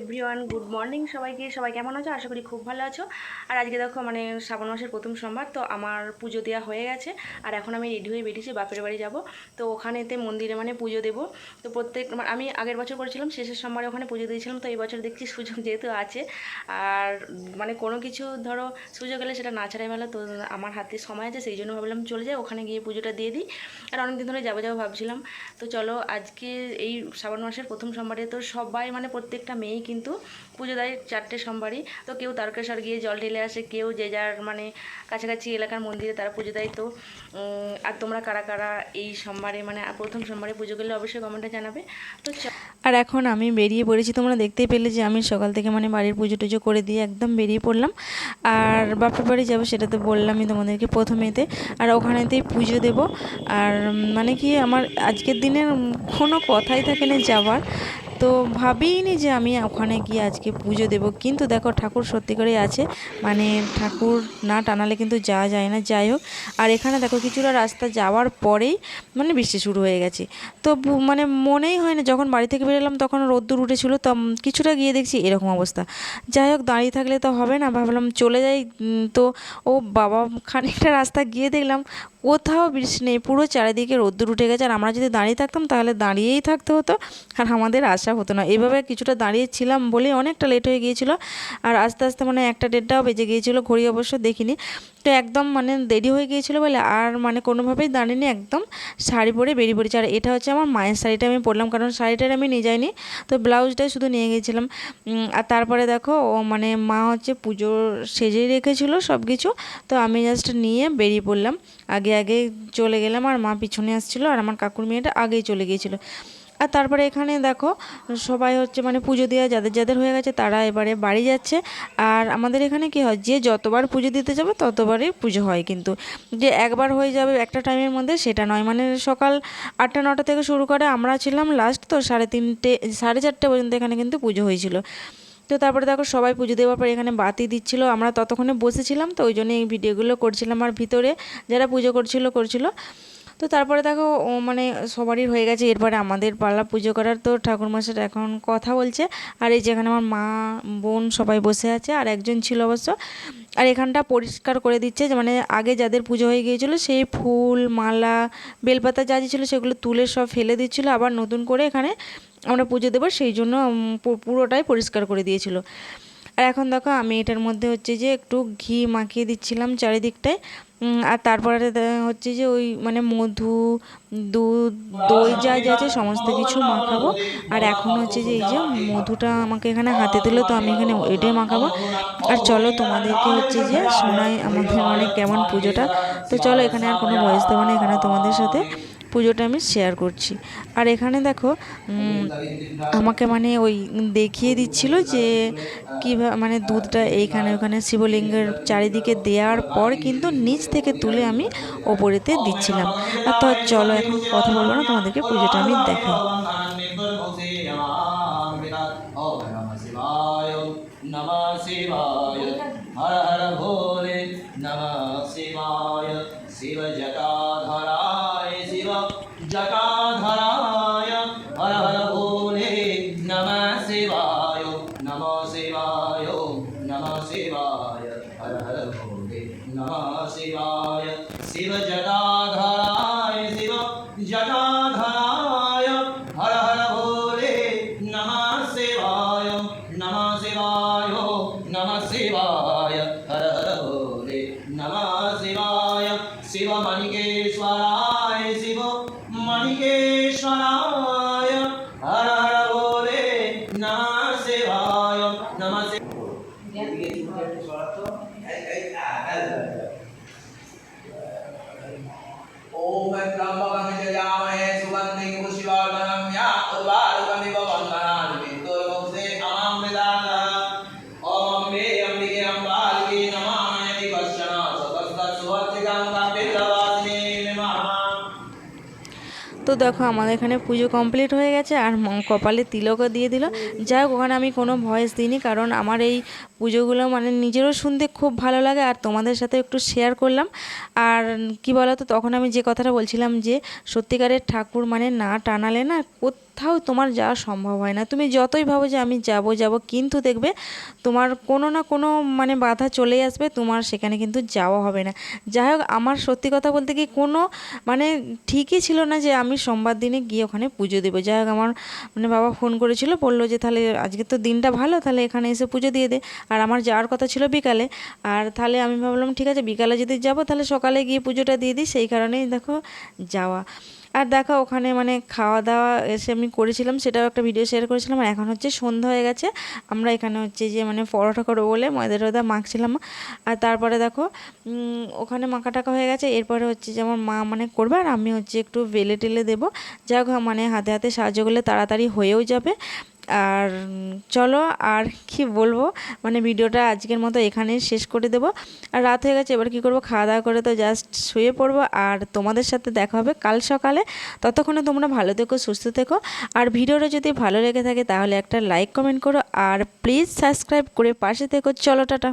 Everyone, good morning সবাইকে। সবাই কেমন আছো? আশা করি খুব ভালো আছো। আর আজকে দেখো মানে শ্রাবণ মাসের প্রথম সোমবার, তো আমার পুজো দেওয়া হয়ে গেছে। আর এখন আমি রেডি হয়ে বেরিয়েছি, বাপের বাড়ি যাব। তো ওখানেতে মন্দিরে মানে পুজো দেবো। তো প্রত্যেক মানে আমি আগের বছর করেছিলাম, শেষের সোমবারে ওখানে পুজো দিয়েছিলাম, তো এই বছর দেখছি সুযোগ যেহেতু আছে। আর মানে কোনো কিছু ধরো, সুযোগ এলে সেটা না ছাড়াই ভালো। তো আমার হাতে সময় আছে, সেই জন্য ভাবলাম চলে যাই, ওখানে গিয়ে পুজোটা দিয়ে দিই। আর অনেকদিন ধরে যাব যাব ভাবছিলাম। তো চলো, আজকে এই শ্রাবণ মাসের প্রথম সোমবারে তো সবাই মানে প্রত্যেকটা মেয়েই কিন্তু পুজো দেয় চারটে সোমবারই। তো কেউ তারকেশ্বর গিয়ে জল ঢেলে আসে, কেউ যে যার মানে কাছাকাছি এলাকার মন্দিরে তারা পুজো দেয়। তো আর তোমরা কারা কারা এই সোমবারে মানে প্রথম সোমবারে পুজো করলে অবশ্যই কমেন্টে জানাবে। তো আর এখন আমি বেরিয়ে পড়েছি, তোমরা দেখতেই পেলে যে আমি সকাল থেকে মানে বাড়ির পুজো টুজো করে দিয়ে একদম বেরিয়ে পড়লাম। আর বাপের বাড়ি যাব সেটা তো বললামই তোমাদেরকে প্রথমেতে। আর ওখানেতেই পুজো দেব। আর মানে কি আমার আজকের দিনের কোনো কথাই থাকে না যাওয়ার। তো ভাবিনি যে আমি ওখানে গিয়ে আজকে পুজো দেব। কিন্তু দেখো ঠাকুর সত্যি করেই আছে। মানে ঠাকুর না টানালে কিন্তু যাওয়া যায় না। যাই হোক, আর এখানে দেখো কিছুটা রাস্তা যাওয়ার পরেই মানে বৃষ্টি শুরু হয়ে গেছে। তো মানে মনেই হয় না, যখন বাড়ি থেকে বেরোলাম তখন রোদ্দুর উঠেছিল তো কিছুটা গিয়ে দেখছি এরকম অবস্থা। যাই হোক, দাঁড়িয়ে থাকলে তো হবে না, ভাবলাম চলে যাই। তো ও বাবা, খানিকটা রাস্তা গিয়ে দেখলাম, কোথাও বৃষ্টি নেই, পুরো চারিদিকে রোদ্দুর উঠে গেছে। আর আমরা যদি দাঁড়িয়ে থাকতাম, তাহলে দাঁড়িয়েই থাকতে হতো। আর আমাদের আসা হতো না। এভাবে কিছুটা দাঁড়িয়ে ছিলাম বলে অনেকটা লেট হয়ে গিয়েছিল আর আস্তে আস্তে মানে একটা দেড়টাও বেজে গিয়েছিল, ঘড়ি অবশ্য দেখিনি। তো একদম মানে দেরি হয়ে গিয়েছিল বলে আর মানে কোনোভাবেই দাঁড়িয়ে একদম শাড়ি পরে বেরিয়ে পড়েছি। আর এটা হচ্ছে আমার মায়ের শাড়িটা আমি পরলাম, কারণ শাড়িটা আমি নিয়ে যাইনি। তো ব্লাউজটাই শুধু নিয়ে গিয়েছিলাম। আর তারপরে দেখো, ও মানে মা হচ্ছে পুজোর সেজেই রেখেছিল সব কিছু তো আমি জাস্ট নিয়ে বেরিয়ে পড়লাম। আগে আগে চলে গেলাম আর মা পিছনে আসছিল আর আমার কাকুর মেয়েটা আগেই চলে গিয়েছিল। আর তারপরে এখানে দেখো, সবাই হচ্ছে মানে পুজো দেওয়া যাদের যাদের হয়ে গেছে তারা এবারে বাড়ি যাচ্ছে। আর আমাদের এখানে কি হয়, যে যতবার পুজো দিতে যাবে ততবারই পুজো হয় কিন্তু। যে একবার হয়ে যাবে একটা টাইমের মধ্যে সেটা নয়। মানে সকাল আটটা, নটা থেকে শুরু করে আমরা ছিলাম লাস্ট তো সাড়ে তিনটে, সাড়ে চারটে পর্যন্ত এখানে কিন্তু পুজো হয়েছিল। তো তারপরে দেখো সবাই পুজো দেওয়ার পর এখানে বাতি দিচ্ছিল। আমরা ততক্ষণে বসেছিলাম তো ওই জন্য এই ভিডিওগুলো করছিলাম। আর ভিতরে যারা পুজো করছিল করছিল। তো তারপরে দেখো, ও মানে সবারই হয়ে গেছে। এরপরে আমাদের পাল্লা পুজো করার তো ঠাকুর ঠাকুরমশাই এখন কথা বলছে। আর এই যেখানে আমার মা, বোন সবাই বসে আছে, আর একজন ছিল অবশ্য। আর এখানটা পরিষ্কার করে দিচ্ছে যে মানে আগে যাদের পুজো হয়ে গিয়েছিল, সেই ফুল, মালা, বেলপাতা যা যা ছিল, সেগুলো তুলে সব ফেলে দিচ্ছিল। আবার নতুন করে এখানে আমরা পুজো দেবো, সেই জন্য পুরোটাই পরিষ্কার করে দিয়েছিল। আর এখন দেখো, আমি এটার মধ্যে হচ্ছে যে, একটু ঘি মাখিয়ে দিচ্ছিলাম চারিদিকটায়। আর তারপরে হচ্ছে যে ওই মানে মধু, দুধ, দই যা যা আছে সমস্ত কিছু মাখাবো। আর এখন হচ্ছে যে এই যে মধুটা আমাকে এখানে হাতে দিল, তো আমি এখানে এটাই মাখাবো। আর চলো তোমাদেরকে হচ্ছে যে শোনাই আমাদের অনেক কেমন পুজোটা। তো চলো এখানে আর কোনো বয়স দেবো না, এখানে তোমাদের সাথে। পুজোটা আমি শেয়ার করছি আর এখানে দেখো উম, আমাকে মানে ওই দেখিয়ে দিচ্ছিল যে কীভাবে মানে দুধটা এইখানে ওখানে শিবলিঙ্গের চারিদিকে দেওয়ার পর কিন্তু নিচ থেকে তুলে আমি ওপরেতে দিচ্ছিলাম আর তো চলো এখন কথা বলবো না তোমাদেরকে পুজোটা আমি দেখাই नमः शिवाय हर हर भोले नमः शिवाय शिव जटाधराय शिवाय शिव मणिकेश्वराय शिव मणिकेश्वराय हर हर भोले नमः शिवाय नमः शिवाय ॐ তো দেখো, আমাদের এখানে পুজো কমপ্লিট হয়ে গেছে আর কপালে তিলকও দিয়ে দিল। যাই হোক, ওখানে আমি কোনো ভয়েস দিইনি, কারণ আমার এই পুজোগুলো মানে নিজেরও শুনতে খুব ভালো লাগে আর তোমাদের সাথে একটু শেয়ার করলাম। আর কি বলতো, তখন আমি যে কথাটা বলছিলাম যে, সত্যিকারের ঠাকুর মানে না টানালে না কোথাও তোমার যাওয়া সম্ভব হয় না। তুমি যতই ভাবো যে আমি যাব যাব, কিন্তু দেখবে তোমার কোনো না কোনো মানে বাধা চলেই আসবে, তোমার সেখানে কিন্তু যাওয়া হবে না। যাই হোক, আমার সত্যি কথা বলতে কি কোনো মানে ঠিকই ছিল না যে আমি সোমবার দিনে গিয়ে ওখানে পুজো দেবো। যাই হোক, আমার মানে বাবা ফোন করেছিল, বলল যে তাহলে আজকে তো দিনটা ভালো, তাহলে এখানে এসে পুজো দিয়ে দে। আর আমার যাওয়ার কথা ছিল বিকালে। আর তাহলে আমি ভাবলাম, ঠিক আছে, বিকালে যদি যাব, তাহলে সকালে গিয়ে পুজোটা দিয়ে দিই। সেই কারণেই দেখো যাওয়া। আর দেখো, ওখানে মানে খাওয়া দাওয়া এসে আমি করেছিলাম, সেটাও একটা ভিডিও শেয়ার করেছিলাম, আর এখন হচ্ছে সন্ধ্যা হয়ে গেছে। আমরা এখানে হচ্ছে যে মানে পরোটা করব বলে ময়দা টয়দা মাখছিলাম। আর তারপরে দেখো ওখানে মাখা টাকা হয়ে গেছে, এরপরে হচ্ছে যেমন মা মানে করবে, আর আমি হচ্ছে একটু বেলে টেলে দেবো যা মানে হাতে হাতে সাহায্য করলে তাড়াতাড়ি হয়েও যাবে। আর চলো আর কি বলব? মানে ভিডিওটা আজকের মতো এখানেই শেষ করে দেবো। আর রাত হয়ে গেছে, এবার কি করব? খাওয়া দাওয়া করে তো জাস্ট শুয়ে পড়ব। আর তোমাদের সাথে দেখা হবে কাল সকালে। ততক্ষণে তোমরা ভালো থেকো, সুস্থ থেকো। আর ভিডিওটা যদি ভালো লেগে থাকে, তাহলে একটা লাইক কমেন্ট করো। আর প্লিজ সাবস্ক্রাইব করে পাশে থেকো। চলো, টাটা।